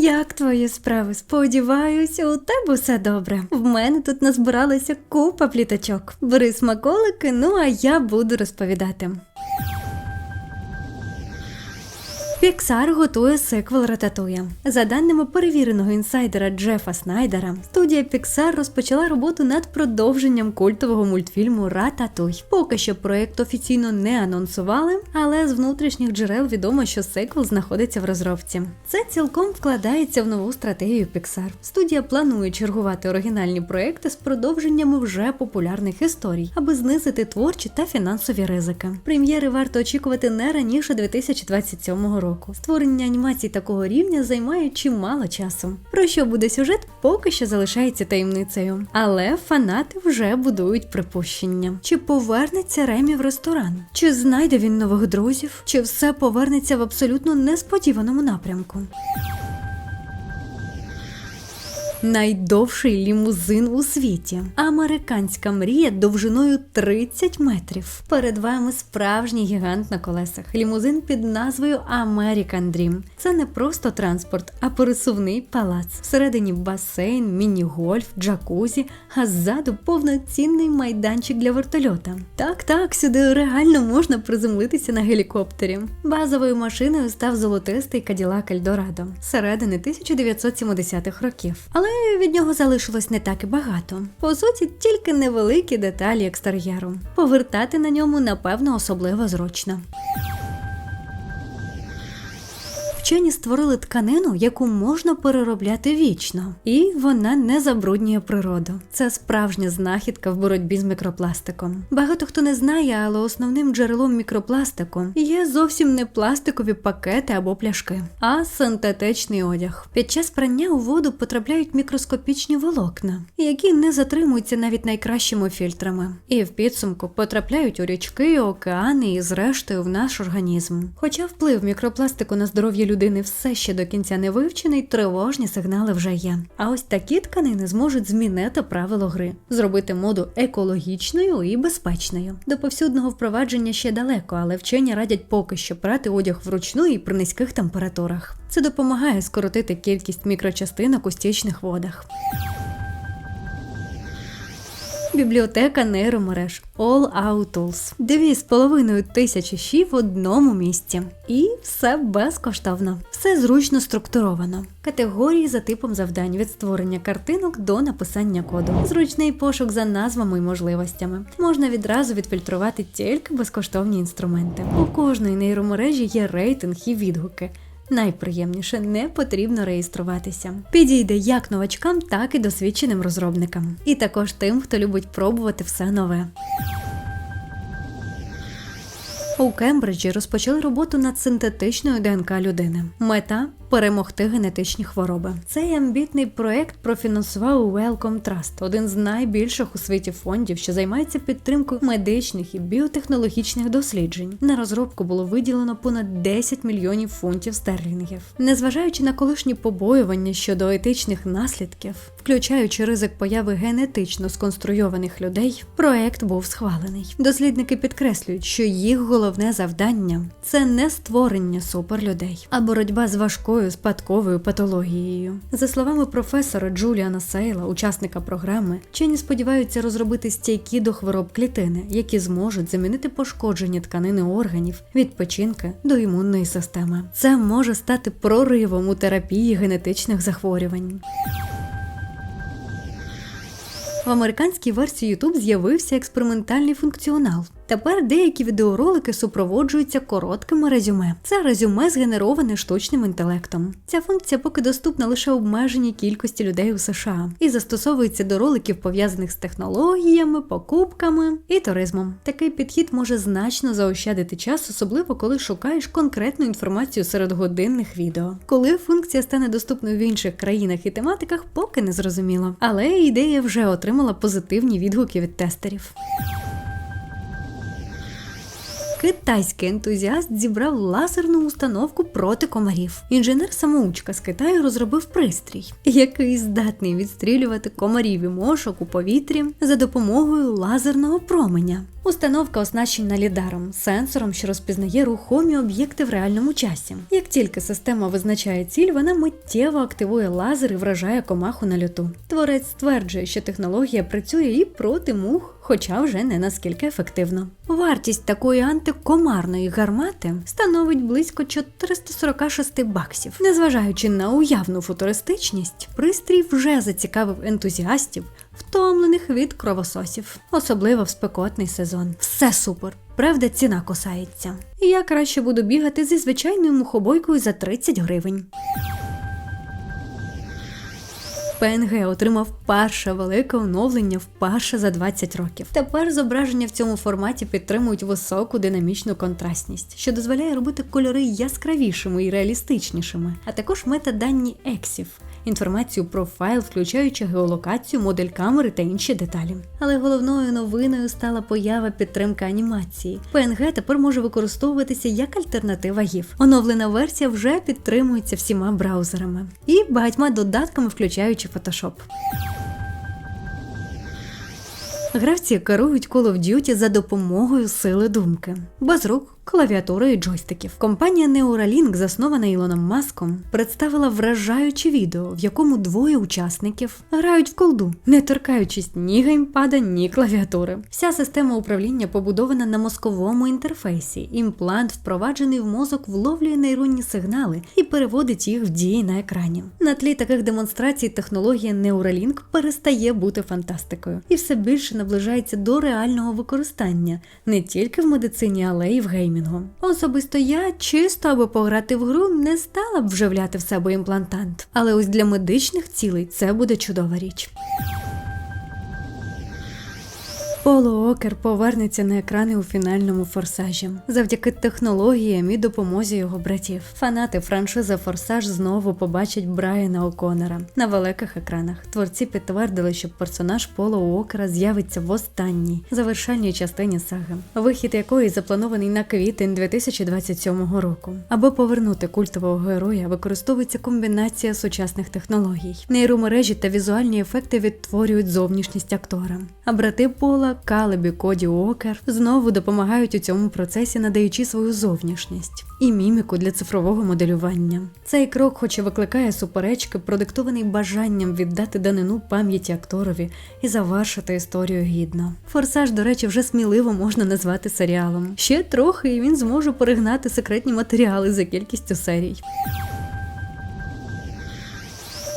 Як твої справи? Сподіваюся, у тебе все добре. В мене тут назбиралася купа пліточок. Бери смаколики, ну а я буду розповідати. Pixar готує сиквел Рататуя. За даними перевіреного інсайдера Джефа Снайдера, студія Pixar розпочала роботу над продовженням культового мультфільму Рататуй. Поки що проект офіційно не анонсували, але з внутрішніх джерел відомо, що сиквел знаходиться в розробці. Це цілком вкладається в нову стратегію Pixar. Студія планує чергувати оригінальні проекти з продовженнями вже популярних історій, аби знизити творчі та фінансові ризики. Прем'єри варто очікувати не раніше 2027 року. Створення анімацій такого рівня займає чимало часу. Про що буде сюжет, поки що залишається таємницею. Але фанати вже будують припущення. Чи повернеться Ремі в ресторан? Чи знайде він нових друзів? Чи все повернеться в абсолютно несподіваному напрямку? Найдовший лімузин у світі. Американська мрія довжиною 30 метрів. Перед вами справжній гігант на колесах. Лімузин під назвою American Dream. Це не просто транспорт, а пересувний палац. Всередині басейн, міні-гольф, джакузі, а ззаду повноцінний майданчик для вертольота. Так, так, сюди реально можна приземлитися на гелікоптері. Базовою машиною став золотистий Cadillac Eldorado середини 1970-х років. Але від нього залишилось не так і багато. По суті, тільки невеликі деталі екстер'єру. Повертати на ньому, напевно, особливо зручно. Вчені створили тканину, яку можна переробляти вічно, і вона не забруднює природу. Це справжня знахідка в боротьбі з мікропластиком. Багато хто не знає, але основним джерелом мікропластику є зовсім не пластикові пакети або пляшки, а синтетичний одяг. Під час прання у воду потрапляють мікроскопічні волокна, які не затримуються навіть найкращими фільтрами, і в підсумку потрапляють у річки, океани і зрештою в наш організм. Хоча вплив мікропластику на здоров'я людини все ще до кінця не вивчений, тривожні сигнали вже є. А ось такі тканини зможуть змінити правило гри, зробити моду екологічною і безпечною. До повсюдного впровадження ще далеко, але вчені радять поки що прати одяг вручну і при низьких температурах. Це допомагає скоротити кількість мікрочастинок у стічних водах. Бібліотека нейромереж All Out Tools. Дві з половиною тисячі щів в одному місці. І все безкоштовно. Все зручно структуровано. Категорії за типом завдань від створення картинок до написання коду. Зручний пошук за назвами і можливостями. Можна відразу відфільтрувати тільки безкоштовні інструменти. У кожної нейромережі є рейтинг і відгуки. Найприємніше не потрібно реєструватися. Підійде як новачкам, так і досвідченим розробникам. І також тим, хто любить пробувати все нове. У Кембриджі розпочали роботу над синтетичною ДНК людини. Мета перемогти генетичні хвороби. Цей амбітний проект профінансував Wellcome Trust, один з найбільших у світі фондів, що займається підтримкою медичних і біотехнологічних досліджень. На розробку було виділено понад 10 мільйонів фунтів стерлінгів. Незважаючи на колишні побоювання щодо етичних наслідків, включаючи ризик появи генетично сконструйованих людей, проект був схвалений. Дослідники підкреслюють, що їх головне завдання це не створення суперлюдей, а боротьба з важкою спадковою патологією. За словами професора Джуліана Сейла, учасника програми, вчені сподіваються розробити стійкі до хвороб клітини, які зможуть замінити пошкоджені тканини органів від печінки до імунної системи. Це може стати проривом у терапії генетичних захворювань. В американській версії YouTube з'явився експериментальний функціонал. Тепер деякі відеоролики супроводжуються короткими резюме. Це резюме згенероване штучним інтелектом. Ця функція поки доступна лише обмеженій кількості людей у США і застосовується до роликів пов'язаних з технологіями, покупками і туризмом. Такий підхід може значно заощадити час, особливо коли шукаєш конкретну інформацію серед годинних відео. Коли функція стане доступною в інших країнах і тематиках, поки не зрозуміло. Але ідея вже отримала позитивні відгуки від тестерів. Китайський ентузіаст зібрав лазерну установку проти комарів. Інженер-самоучка з Китаю розробив пристрій, який здатний відстрілювати комарів і мошок у повітрі за допомогою лазерного променя. Установка оснащена лідаром, сенсором, що розпізнає рухомі об'єкти в реальному часі. Як тільки система визначає ціль, вона миттєво активує лазер і вражає комаху на льоту. Творець стверджує, що технологія працює і проти мух, хоча вже не наскільки ефективно. Вартість такої антикомарної гармати становить близько 446 баксів. Незважаючи на уявну футуристичність, пристрій вже зацікавив ентузіастів, втомлених від кровососів, особливо в спекотний сезон. Все супер. Правда, ціна косається. Я краще буду бігати зі звичайною мухобойкою за 30 гривень. ПНГ отримав перше велике оновлення вперше за 20 років. Тепер зображення в цьому форматі підтримують високу динамічну контрастність, що дозволяє робити кольори яскравішими і реалістичнішими, а також метадані ексів. Інформацію про файл, включаючи геолокацію, модель камери та інші деталі. Але головною новиною стала поява підтримки анімації. PNG тепер може використовуватися як альтернатива GIF. Оновлена версія вже підтримується всіма браузерами і багатьма додатками, включаючи Photoshop. Гравці керують Call of Duty за допомогою сили думки, без рук, клавіатури джойстиків. Компанія Neuralink, заснована Ілоном Маском, представила вражаюче відео, в якому двоє учасників грають в колду, не торкаючись ні геймпада, ні клавіатури. Вся система управління побудована на мозковому інтерфейсі. Імплант, впроваджений в мозок, вловлює нейронні сигнали і переводить їх в дії на екрані. На тлі таких демонстрацій технологія Neuralink перестає бути фантастикою і все більше наближається до реального використання не тільки в медицині, але й в геймінгу. Особисто я, чисто аби пограти в гру, не стала б вживляти в себе імплантант. Але ось для медичних цілей це буде чудова річ. Поло Окер повернеться на екрани у фінальному форсажі завдяки технологіям і допомозі його братів. Фанати франшизи Форсаж знову побачать Брайана О'Коннора на великих екранах. Творці підтвердили, що персонаж Поло Окера з'явиться в останній завершальній частині саги, вихід якої запланований на квітень 2027 року. Аби повернути культового героя, використовується комбінація сучасних технологій. Нейромережі та візуальні ефекти відтворюють зовнішність актора. А брати Пола Калебі, Коді Уокер знову допомагають у цьому процесі, надаючи свою зовнішність і міміку для цифрового моделювання. Цей крок, хоч і викликає суперечки, продиктований бажанням віддати данину пам'яті акторові і завершити історію гідно. Форсаж, до речі, вже сміливо можна назвати серіалом. Ще трохи і він зможе перегнати секретні матеріали за кількістю серій.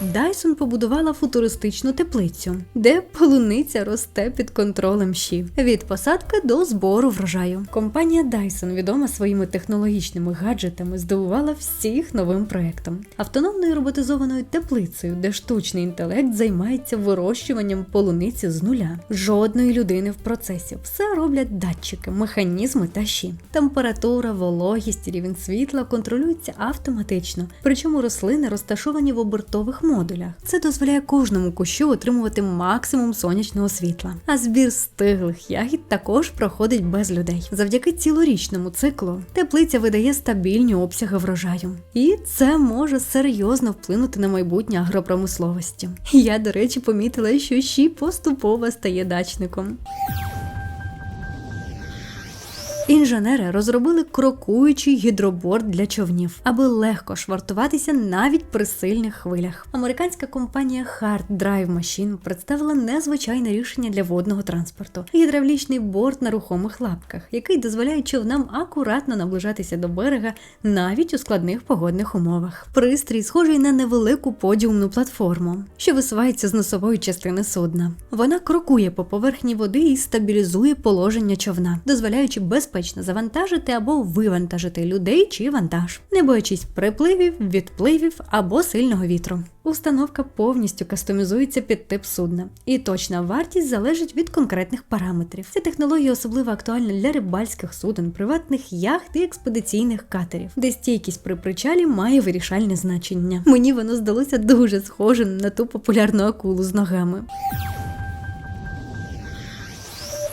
Дайсон побудувала футуристичну теплицю, де полуниця росте під контролем щі. Від посадки до збору врожаю. Компанія Dyson, відома своїми технологічними гаджетами, здивувала всіх новим проектом, автономною роботизованою теплицею, де штучний інтелект займається вирощуванням полуниці з нуля. Жодної людини в процесі. Все роблять датчики, механізми та щі. Температура, вологість, рівень світла контролюються автоматично, причому рослини розташовані в обертових модулях. Це дозволяє кожному кущу отримувати максимум сонячного світла. А збір стиглих ягід також проходить без людей. Завдяки цілорічному циклу теплиця видає стабільні обсяги врожаю. І це може серйозно вплинути на майбутнє агропромисловості. Я, до речі, помітила, що щі поступово стає дачником. Інженери розробили крокуючий гідроборд для човнів, аби легко швартуватися навіть при сильних хвилях. Американська компанія Hard Drive Machine представила незвичайне рішення для водного транспорту гідравлічний борт на рухомих лапках, який дозволяє човнам акуратно наближатися до берега навіть у складних погодних умовах. Пристрій схожий на невелику подіумну платформу, що висувається з носової частини судна. Вона крокує по поверхні води і стабілізує положення човна, дозволяючи безпечно завантажити або вивантажити людей чи вантаж, не боячись припливів, відпливів або сильного вітру. Установка повністю кастомізується під тип судна, і точна вартість залежить від конкретних параметрів. Ця технологія особливо актуальна для рибальських суден, приватних яхт і експедиційних катерів, де стійкість при причалі має вирішальне значення. Мені воно здалося дуже схожим на ту популярну акулу з ногами.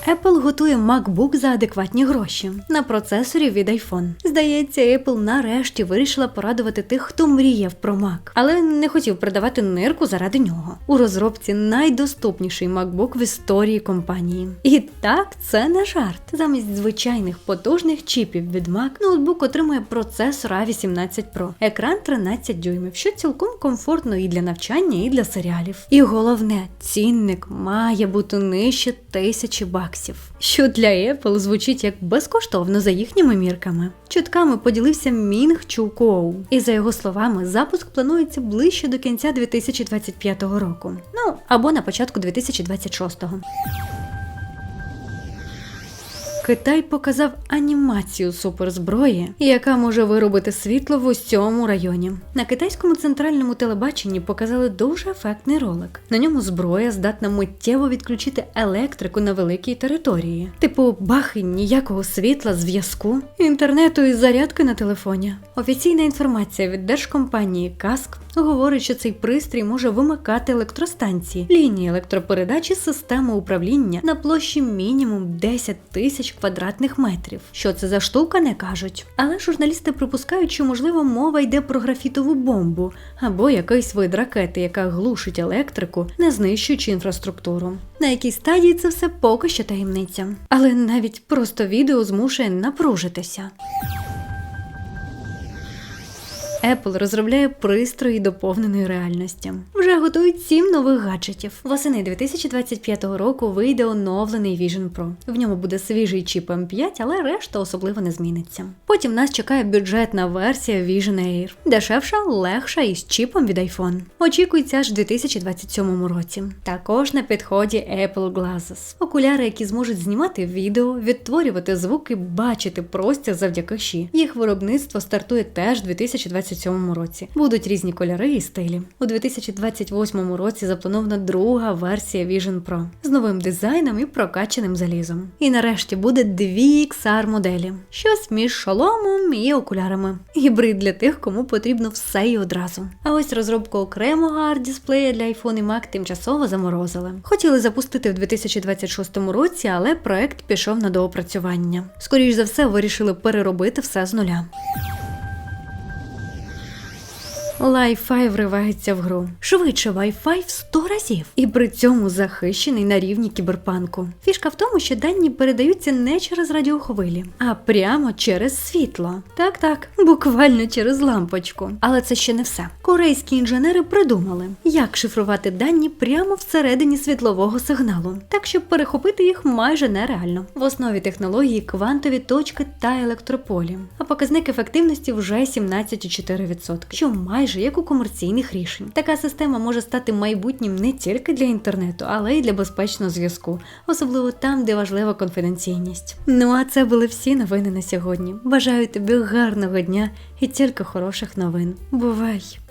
Apple готує MacBook за адекватні гроші на процесорі від iPhone. Здається, Apple нарешті вирішила порадувати тих, хто мріяв про Mac, але не хотів продавати нирку заради нього. У розробці найдоступніший MacBook в історії компанії. І так, це не жарт. Замість звичайних потужних чіпів від Mac ноутбук отримує процесор A18 Pro, екран 13 дюймів, що цілком комфортно і для навчання, і для серіалів. І головне, цінник має бути нижче тисячі баксів, що для Apple звучить як безкоштовно за їхніми мірками. Чутками поділився Мінг Чу. І за його словами, запуск планується ближче до кінця 2025 року. Ну або на початку 2026-го. Китай показав анімацію суперзброї, яка може виробити світло в усьому районі. На китайському центральному телебаченні показали дуже ефектний ролик. На ньому зброя здатна миттєво відключити електрику на великій території. Типу, бах і ніякого світла, зв'язку, інтернету і зарядки на телефоні. Офіційна інформація від держкомпанії Каск говорить, що цей пристрій може вимикати електростанції, лінії електропередачі, системи управління на площі мінімум 10 тисяч квадратних метрів. Що це за штука, не кажуть. Але журналісти припускають, що можливо мова йде про графітову бомбу або якийсь вид ракети, яка глушить електрику, не знищуючи інфраструктуру. На якій стадії це все поки що таємниця. Але навіть просто відео змушує напружитися. Apple розробляє пристрої доповненої реальності. Вже готують сім нових гаджетів. Восени 2025 року вийде оновлений Vision Pro. В ньому буде свіжий чіп M5, але решта особливо не зміниться. Потім нас чекає бюджетна версія Vision Air. дешевша, легша і з чіпом від iPhone. Очікується аж в 2027 році. Також на підході Apple Glasses. окуляри, які зможуть знімати відео, відтворювати звуки, бачити простір завдяки щі. Їх виробництво стартує теж в 2027 2027 році. Будуть різні кольори і стилі. У 2028 році запланована друга версія Vision Pro з новим дизайном і прокачаним залізом. І нарешті буде дві XR моделі, щось між шоломом і окулярами. Гібрид для тих, кому потрібно все і одразу. А ось розробку окремого арт-дисплея для iPhone і Mac тимчасово заморозили. Хотіли запустити в 2026 році, але проект пішов на доопрацювання. Скоріш за все, вирішили переробити все з нуля. Wi-Fi вривається в гру. Швидше Wi-Fi в 100 разів. І при цьому захищений на рівні кіберпанку. Фішка в тому, що дані передаються не через радіохвилі, а прямо через світло. Так, так, буквально через лампочку. Але це ще не все. Корейські інженери придумали, як шифрувати дані прямо всередині світлового сигналу, так щоб перехопити їх майже нереально. В основі технології квантові точки та електрополі. А показник ефективності вже 17,4%, що майже майже як у комерційних рішень. Така система може стати майбутнім не тільки для інтернету, але й для безпечного зв'язку, особливо там, де важлива конфіденційність. Ну а це були всі новини на сьогодні. Бажаю тобі гарного дня і тільки хороших новин. Бувай!